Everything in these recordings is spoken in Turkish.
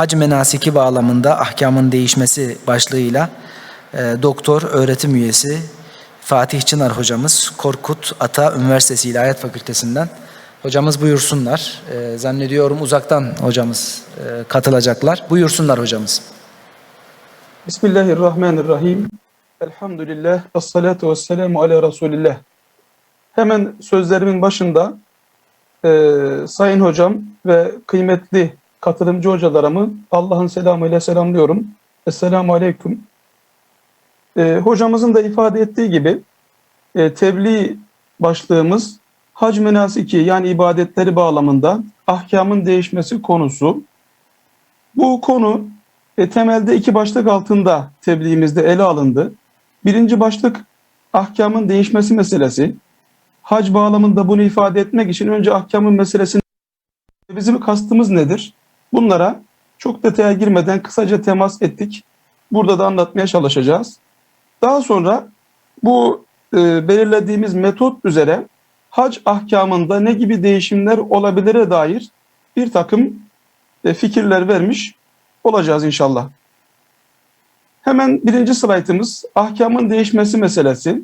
Hac menasiki bağlamında ahkamın değişmesi başlığıyla e, doktor, öğretim üyesi Fatih Çınar hocamız Korkut Ata Üniversitesi İlahiyat Fakültesinden hocamız buyursunlar. E, zannediyorum uzaktan hocamız e, katılacaklar. Buyursunlar hocamız. Bismillahirrahmanirrahim. Elhamdülillah. Esselatu vesselamu ala Resulillah. Hemen sözlerimin başında e, Sayın Hocam ve kıymetli katılımcı hocalarımı Allah'ın selamıyla selamlıyorum. Esselamu Aleyküm. E, hocamızın da ifade ettiği gibi e, tebliğ başlığımız hac menasiki yani ibadetleri bağlamında ahkamın değişmesi konusu. Bu konu e, temelde iki başlık altında tebliğimizde ele alındı. Birinci başlık ahkamın değişmesi meselesi. Hac bağlamında bunu ifade etmek için önce ahkamın meselesini bizim kastımız nedir? Bunlara çok detaya girmeden kısaca temas ettik. Burada da anlatmaya çalışacağız. Daha sonra bu e, belirlediğimiz metot üzere hac ahkamında ne gibi değişimler olabilire dair bir takım e, fikirler vermiş olacağız inşallah. Hemen birinci slaytımız ahkamın değişmesi meselesi.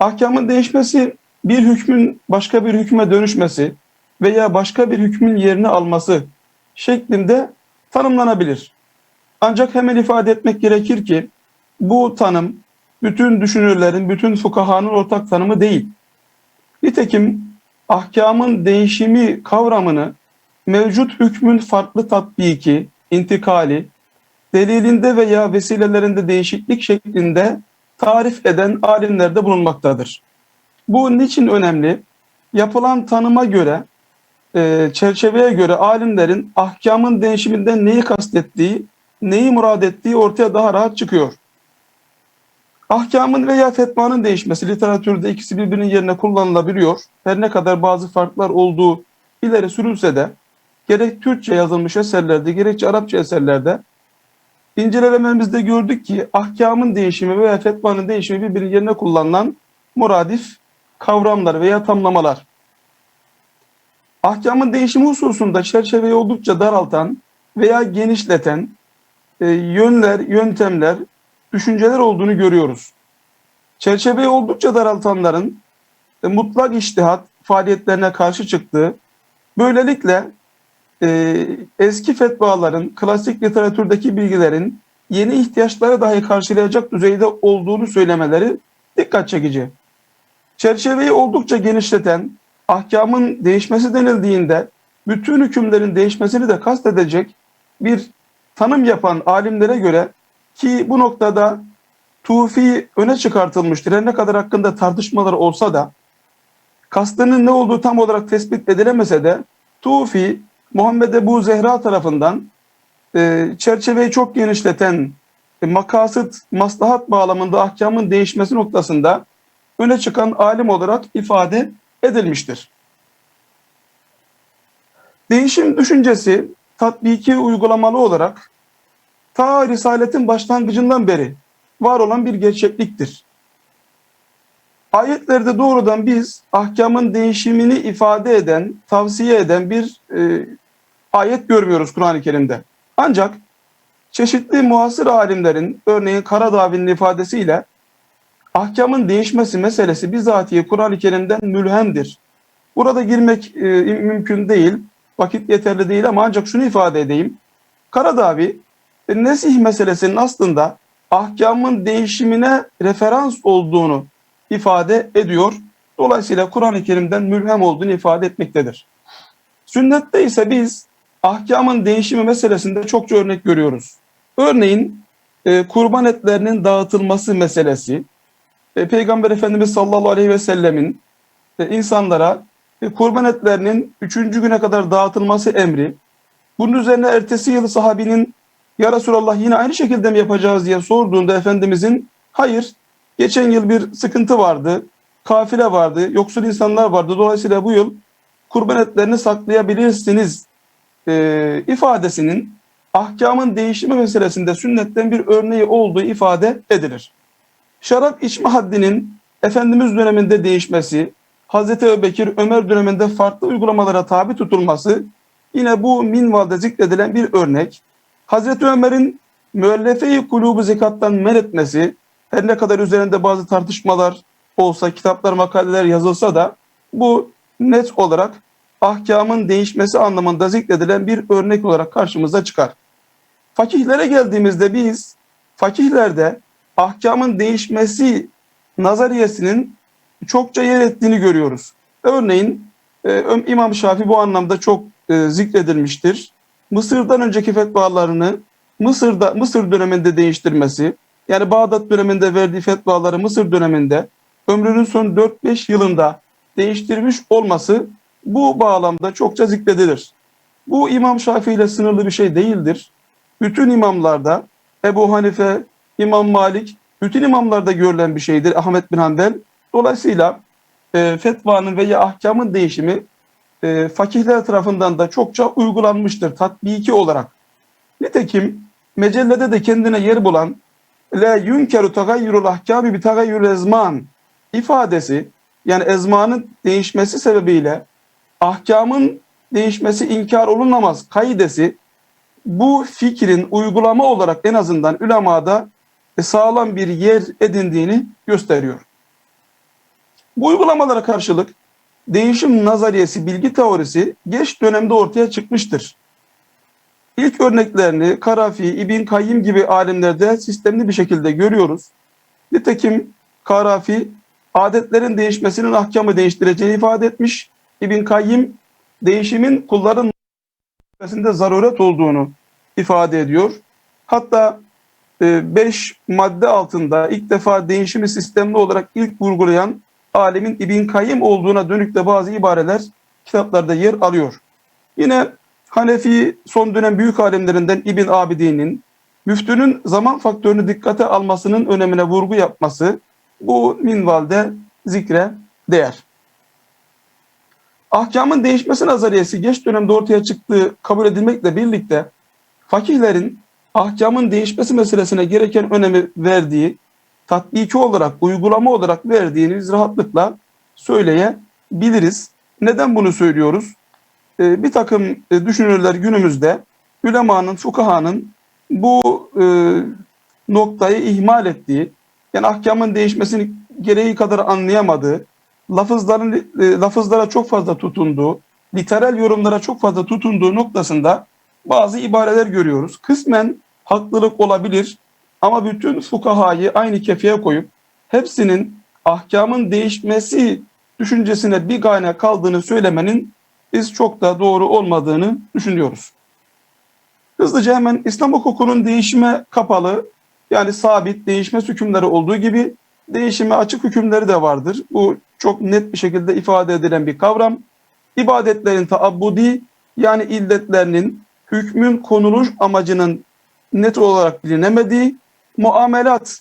Ahkamın değişmesi bir hükmün başka bir hükme dönüşmesi veya başka bir hükmün yerini alması şeklinde tanımlanabilir. Ancak hemen ifade etmek gerekir ki bu tanım bütün düşünürlerin, bütün fukahanın ortak tanımı değil. Nitekim ahkamın değişimi kavramını mevcut hükmün farklı tatbiki, intikali, delilinde veya vesilelerinde değişiklik şeklinde tarif eden alimlerde bulunmaktadır. Bu niçin önemli? Yapılan tanıma göre, e, çerçeveye göre alimlerin ahkamın değişiminden neyi kastettiği, neyi murad ettiği ortaya daha rahat çıkıyor. Ahkamın veya fetvanın değişmesi literatürde ikisi birbirinin yerine kullanılabiliyor. Her ne kadar bazı farklar olduğu ileri sürülse de gerek Türkçe yazılmış eserlerde gerekçe Arapça eserlerde incelememizde gördük ki ahkamın değişimi veya fetvanın değişimi birbirinin yerine kullanılan muradif kavramlar veya tamlamalar. Ahkamın değişimi hususunda çerçeveyi oldukça daraltan veya genişleten e, yönler, yöntemler, düşünceler olduğunu görüyoruz. Çerçeveyi oldukça daraltanların e, mutlak iştihat faaliyetlerine karşı çıktığı, böylelikle e, eski fetvaların, klasik literatürdeki bilgilerin yeni ihtiyaçları dahi karşılayacak düzeyde olduğunu söylemeleri dikkat çekici. Çerçeveyi oldukça genişleten, ahkamın değişmesi denildiğinde bütün hükümlerin değişmesini de kastedecek bir tanım yapan alimlere göre ki bu noktada Tufi öne çıkartılmıştır. Her ne kadar hakkında tartışmalar olsa da kastının ne olduğu tam olarak tespit edilemese de Tufi Muhammed Ebu Zehra tarafından e, çerçeveyi çok genişleten e, makasıt, maslahat bağlamında ahkamın değişmesi noktasında öne çıkan alim olarak ifade edilmiştir. Değişim düşüncesi tatbiki uygulamalı olarak ta Risaletin başlangıcından beri var olan bir gerçekliktir. Ayetlerde doğrudan biz ahkamın değişimini ifade eden, tavsiye eden bir e, ayet görmüyoruz Kur'an-ı Kerim'de. Ancak çeşitli muhasır alimlerin, örneğin Karadağ'ın ifadesiyle ahkamın değişmesi meselesi bizatihi Kur'an-ı Kerim'den mülhemdir. Burada girmek e, mümkün değil, vakit yeterli değil ama ancak şunu ifade edeyim. Karadağ'ı nesih meselesinin aslında ahkamın değişimine referans olduğunu ifade ediyor. Dolayısıyla Kur'an-ı Kerim'den mülhem olduğunu ifade etmektedir. Sünnette ise biz ahkamın değişimi meselesinde çokça örnek görüyoruz. Örneğin e, kurban etlerinin dağıtılması meselesi, e, Peygamber Efendimiz sallallahu aleyhi ve sellemin e, insanlara e, kurban etlerinin üçüncü güne kadar dağıtılması emri, bunun üzerine ertesi yıl sahabinin ya Resulallah yine aynı şekilde mi yapacağız diye sorduğunda Efendimizin hayır geçen yıl bir sıkıntı vardı, kafile vardı, yoksul insanlar vardı. Dolayısıyla bu yıl kurban etlerini saklayabilirsiniz e, ifadesinin ahkamın değişimi meselesinde sünnetten bir örneği olduğu ifade edilir. Şarap içme haddinin Efendimiz döneminde değişmesi, Hazreti Ebubekir, Ömer döneminde farklı uygulamalara tabi tutulması yine bu minvalde zikredilen bir örnek. Hazreti Ömer'in müellefe-i kulubu zekattan men etmesi, her ne kadar üzerinde bazı tartışmalar olsa, kitaplar, makaleler yazılsa da bu net olarak ahkamın değişmesi anlamında zikredilen bir örnek olarak karşımıza çıkar. Fakihlere geldiğimizde biz fakihlerde ahkamın değişmesi nazariyesinin çokça yer ettiğini görüyoruz. Örneğin e, İmam Şafii bu anlamda çok e, zikredilmiştir. Mısır'dan önceki fetvalarını Mısır'da Mısır döneminde değiştirmesi, yani Bağdat döneminde verdiği fetvaları Mısır döneminde ömrünün son 4-5 yılında değiştirmiş olması bu bağlamda çokça zikredilir. Bu İmam Şafii ile sınırlı bir şey değildir. Bütün imamlarda Ebu Hanife, İmam Malik, bütün imamlarda görülen bir şeydir Ahmet bin Hanbel. Dolayısıyla e, fetvanın veya ahkamın değişimi e, fakihler tarafından da çokça uygulanmıştır tatbiki olarak. Nitekim mecellede de kendine yer bulan la yunkeru tagayyurul ahkami bi tagayyurul ezman ifadesi yani ezmanın değişmesi sebebiyle ahkamın değişmesi inkar olunamaz kaidesi bu fikrin uygulama olarak en azından ulemada sağlam bir yer edindiğini gösteriyor. Bu uygulamalara karşılık değişim nazariyesi, bilgi teorisi geç dönemde ortaya çıkmıştır. İlk örneklerini Karafi, İbn Kayyim gibi alimlerde sistemli bir şekilde görüyoruz. Nitekim Karafi adetlerin değişmesinin ahkamı değiştireceğini ifade etmiş. İbn Kayyim değişimin kulların değişmesinde zaruret olduğunu ifade ediyor. Hatta 5 madde altında ilk defa değişimi sistemli olarak ilk vurgulayan alemin İbn Kayyim olduğuna dönük de bazı ibareler kitaplarda yer alıyor. Yine Hanefi son dönem büyük alimlerinden İbn Abidin'in müftünün zaman faktörünü dikkate almasının önemine vurgu yapması bu minvalde zikre değer. Ahkamın değişmesi nazariyesi geç dönemde ortaya çıktığı kabul edilmekle birlikte fakihlerin ahkamın değişmesi meselesine gereken önemi verdiği, tatbiki olarak, uygulama olarak verdiğini biz rahatlıkla söyleyebiliriz. Neden bunu söylüyoruz? Ee, bir takım e, düşünürler günümüzde ülemanın, fukahanın bu e, noktayı ihmal ettiği, yani ahkamın değişmesini gereği kadar anlayamadığı, lafızların e, lafızlara çok fazla tutunduğu, literal yorumlara çok fazla tutunduğu noktasında bazı ibareler görüyoruz. Kısmen haklılık olabilir ama bütün fukahayı aynı kefeye koyup hepsinin ahkamın değişmesi düşüncesine bir gane kaldığını söylemenin biz çok da doğru olmadığını düşünüyoruz. Hızlıca hemen İslam hukukunun değişime kapalı yani sabit değişmez hükümleri olduğu gibi değişime açık hükümleri de vardır. Bu çok net bir şekilde ifade edilen bir kavram. İbadetlerin taabbudi yani illetlerinin hükmün konuluş amacının net olarak bilinemediği, muamelat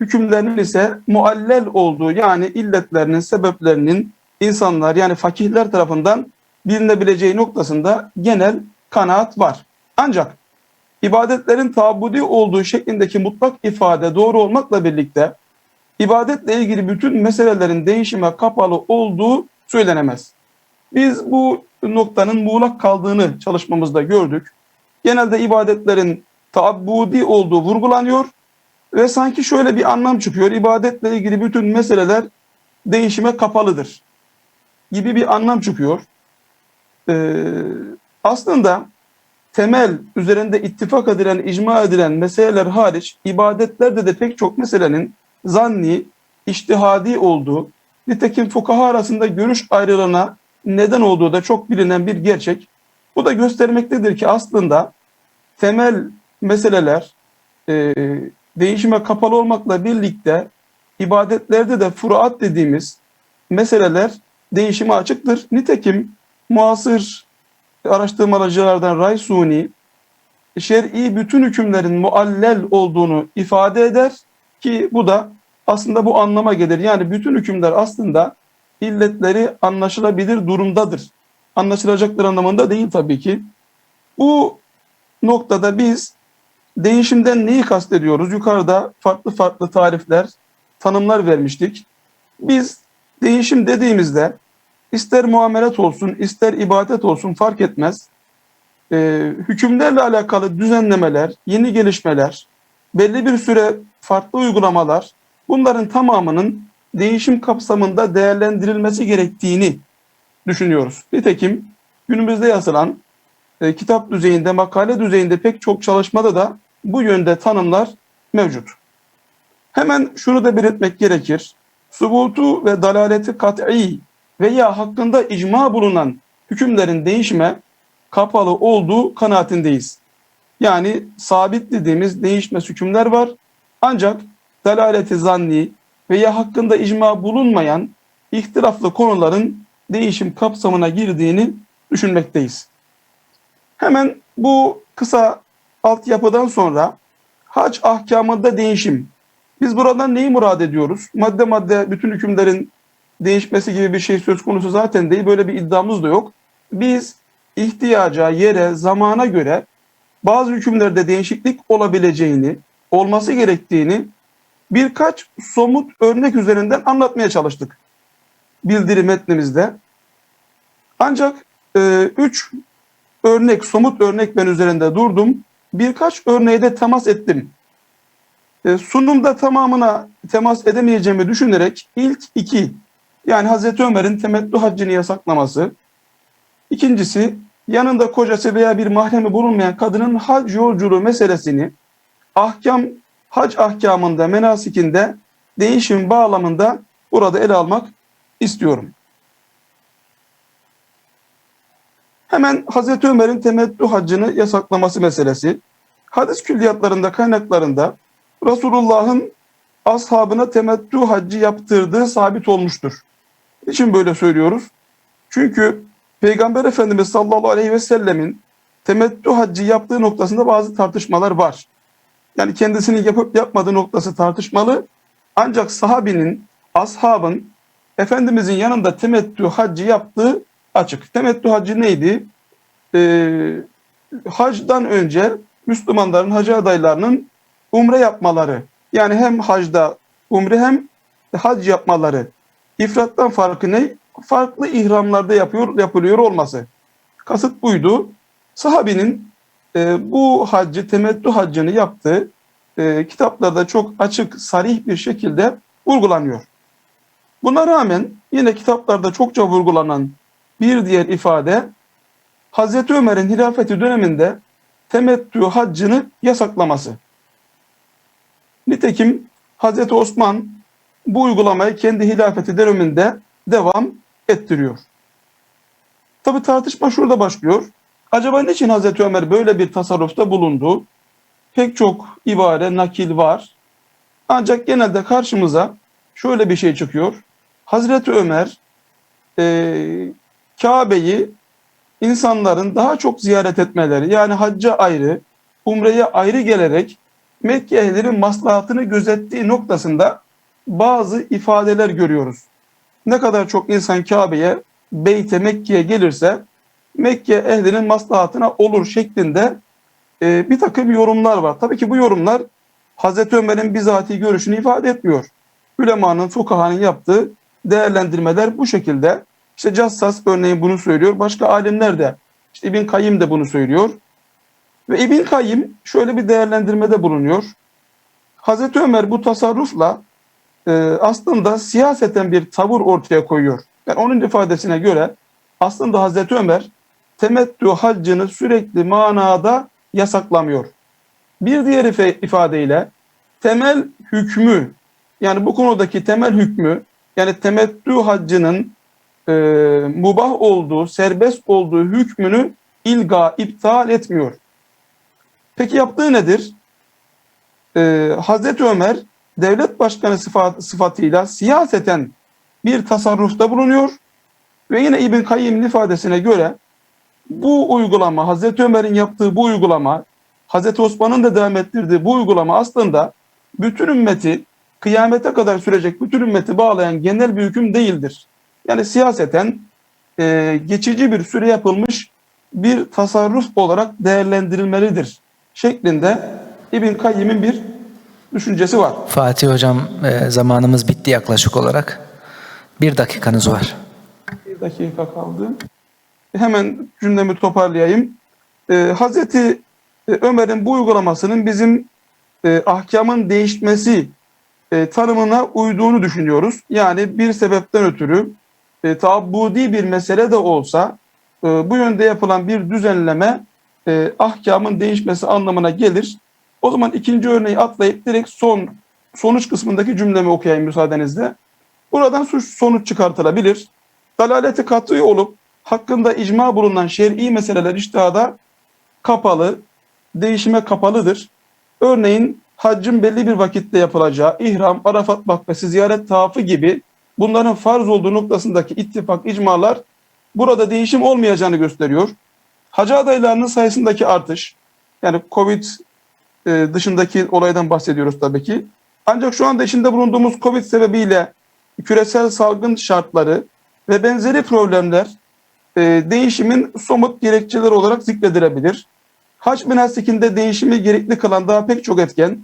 hükümlerinin ise muallel olduğu yani illetlerinin, sebeplerinin insanlar yani fakihler tarafından bilinebileceği noktasında genel kanaat var. Ancak ibadetlerin tabudi olduğu şeklindeki mutlak ifade doğru olmakla birlikte ibadetle ilgili bütün meselelerin değişime kapalı olduğu söylenemez. Biz bu noktanın muğlak kaldığını çalışmamızda gördük. Genelde ibadetlerin taabbudi olduğu vurgulanıyor ve sanki şöyle bir anlam çıkıyor. İbadetle ilgili bütün meseleler değişime kapalıdır gibi bir anlam çıkıyor. Ee, aslında temel üzerinde ittifak edilen, icma edilen meseleler hariç ibadetlerde de pek çok meselenin zanni, iştihadi olduğu, nitekim fukaha arasında görüş ayrılığına neden olduğu da çok bilinen bir gerçek. Bu da göstermektedir ki aslında temel meseleler e, değişime kapalı olmakla birlikte ibadetlerde de furuat dediğimiz meseleler değişime açıktır. Nitekim muasır araştırmacılardan Raysuni şer'i bütün hükümlerin muallel olduğunu ifade eder ki bu da aslında bu anlama gelir. Yani bütün hükümler aslında illetleri anlaşılabilir durumdadır. Anlaşılacaktır anlamında değil tabii ki. Bu noktada biz değişimden neyi kastediyoruz? Yukarıda farklı farklı tarifler, tanımlar vermiştik. Biz değişim dediğimizde ister muamelet olsun, ister ibadet olsun fark etmez. Ee, hükümlerle alakalı düzenlemeler, yeni gelişmeler, belli bir süre farklı uygulamalar bunların tamamının değişim kapsamında değerlendirilmesi gerektiğini düşünüyoruz. Nitekim günümüzde yazılan e, kitap düzeyinde, makale düzeyinde pek çok çalışmada da bu yönde tanımlar mevcut. Hemen şunu da belirtmek gerekir. Subutu ve dalaleti kat'i veya hakkında icma bulunan hükümlerin değişime kapalı olduğu kanaatindeyiz. Yani sabit dediğimiz değişmez hükümler var. Ancak dalaleti zanni veya hakkında icma bulunmayan ihtilaflı konuların değişim kapsamına girdiğini düşünmekteyiz. Hemen bu kısa altyapıdan sonra hac ahkamında değişim. Biz buradan neyi murad ediyoruz? Madde madde bütün hükümlerin değişmesi gibi bir şey söz konusu zaten değil. Böyle bir iddiamız da yok. Biz ihtiyaca, yere, zamana göre bazı hükümlerde değişiklik olabileceğini, olması gerektiğini birkaç somut örnek üzerinden anlatmaya çalıştık. Bildiri metnimizde. Ancak e, üç örnek, somut örnek ben üzerinde durdum. Birkaç örneğe de temas ettim. E, sunumda tamamına temas edemeyeceğimi düşünerek ilk iki, yani Hazreti Ömer'in temettü haccını yasaklaması, ikincisi yanında kocası veya bir mahremi bulunmayan kadının hac yolculuğu meselesini ahkam, hac ahkamında, menasikinde değişim bağlamında burada ele almak istiyorum. Hemen Hazreti Ömer'in temettü haccını yasaklaması meselesi. Hadis külliyatlarında, kaynaklarında Resulullah'ın ashabına temettü haccı yaptırdığı sabit olmuştur. Niçin böyle söylüyoruz? Çünkü Peygamber Efendimiz sallallahu aleyhi ve sellemin temettü haccı yaptığı noktasında bazı tartışmalar var. Yani kendisinin yapıp yapmadığı noktası tartışmalı. Ancak sahabinin, ashabın Efendimizin yanında temettü haccı yaptığı açık. Temettü haccı neydi? Ee, hacdan önce Müslümanların hacı adaylarının umre yapmaları. Yani hem hacda umre hem hac yapmaları. İfrattan farkı ne? Farklı ihramlarda yapıyor, yapılıyor olması. Kasıt buydu. Sahabinin e, bu haccı, temettü haccını yaptığı e, kitaplarda çok açık, sarih bir şekilde vurgulanıyor. Buna rağmen yine kitaplarda çokça vurgulanan bir diğer ifade Hazreti Ömer'in hilafeti döneminde temettü haccını yasaklaması. Nitekim Hazreti Osman bu uygulamayı kendi hilafeti döneminde devam ettiriyor. Tabi tartışma şurada başlıyor. Acaba niçin Hazreti Ömer böyle bir tasarrufta bulundu? Pek çok ibare, nakil var. Ancak genelde karşımıza şöyle bir şey çıkıyor. Hazreti Ömer e, Kabe'yi insanların daha çok ziyaret etmeleri yani hacca ayrı, umreye ayrı gelerek Mekke ehlinin maslahatını gözettiği noktasında bazı ifadeler görüyoruz. Ne kadar çok insan Kabe'ye, Beyt'e, Mekke'ye gelirse Mekke ehlinin maslahatına olur şeklinde e, bir takım yorumlar var. Tabii ki bu yorumlar Hazreti Ömer'in bizatihi görüşünü ifade etmiyor. Ülemanın, fukahanın yaptığı değerlendirmeler bu şekilde. İşte Cassas örneğin bunu söylüyor. Başka alimler de, işte İbn Kayyim de bunu söylüyor. Ve İbn Kayyim şöyle bir değerlendirmede bulunuyor. Hazreti Ömer bu tasarrufla e, aslında siyaseten bir tavır ortaya koyuyor. Yani onun ifadesine göre aslında Hazreti Ömer temettü haccını sürekli manada yasaklamıyor. Bir diğer ifadeyle temel hükmü yani bu konudaki temel hükmü yani temettü haccının e, mubah olduğu, serbest olduğu hükmünü ilga, iptal etmiyor. Peki yaptığı nedir? Ee, Hazreti Ömer devlet başkanı sıfat, sıfatıyla siyaseten bir tasarrufta bulunuyor ve yine İbn Kayyim'in ifadesine göre bu uygulama, Hazreti Ömer'in yaptığı bu uygulama, Hazreti Osman'ın da devam ettirdiği bu uygulama aslında bütün ümmeti kıyamete kadar sürecek bütün ümmeti bağlayan genel bir hüküm değildir. Yani siyaseten e, geçici bir süre yapılmış bir tasarruf olarak değerlendirilmelidir şeklinde İbn Kayyim'in bir düşüncesi var. Fatih Hocam e, zamanımız bitti yaklaşık olarak. Bir dakikanız var. Bir dakika kaldı. Hemen cümlemi toparlayayım. Ee, Hazreti e, Ömer'in bu uygulamasının bizim e, ahkamın değişmesi e, tanımına uyduğunu düşünüyoruz. Yani bir sebepten ötürü e, taabbudi bir mesele de olsa e, bu yönde yapılan bir düzenleme e, ahkamın değişmesi anlamına gelir. O zaman ikinci örneği atlayıp direkt son sonuç kısmındaki cümlemi okuyayım müsaadenizle. Buradan suç sonuç çıkartılabilir. Dalaleti kat'i olup hakkında icma bulunan şer'i meseleler iştihada kapalı, değişime kapalıdır. Örneğin haccın belli bir vakitte yapılacağı, ihram, Arafat vakfesi, ziyaret tavafı gibi bunların farz olduğu noktasındaki ittifak, icmalar burada değişim olmayacağını gösteriyor. Hacı adaylarının sayısındaki artış, yani Covid e, dışındaki olaydan bahsediyoruz tabii ki. Ancak şu anda içinde bulunduğumuz Covid sebebiyle küresel salgın şartları ve benzeri problemler e, değişimin somut gerekçeleri olarak zikredilebilir. Hac menasikinde değişimi gerekli kılan daha pek çok etken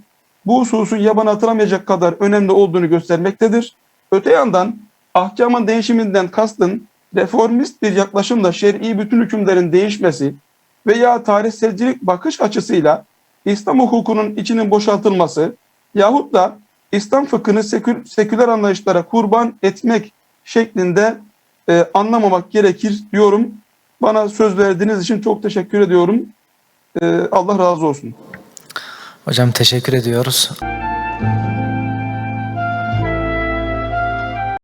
bu hususun yabana atılamayacak kadar önemli olduğunu göstermektedir. Öte yandan ahkamın değişiminden kastın reformist bir yaklaşımla şer'i bütün hükümlerin değişmesi veya tarihselcilik bakış açısıyla İslam hukukunun içinin boşaltılması yahut da İslam fıkhını sekül, seküler anlayışlara kurban etmek şeklinde e, anlamamak gerekir diyorum. Bana söz verdiğiniz için çok teşekkür ediyorum. E, Allah razı olsun. Hocam teşekkür ediyoruz.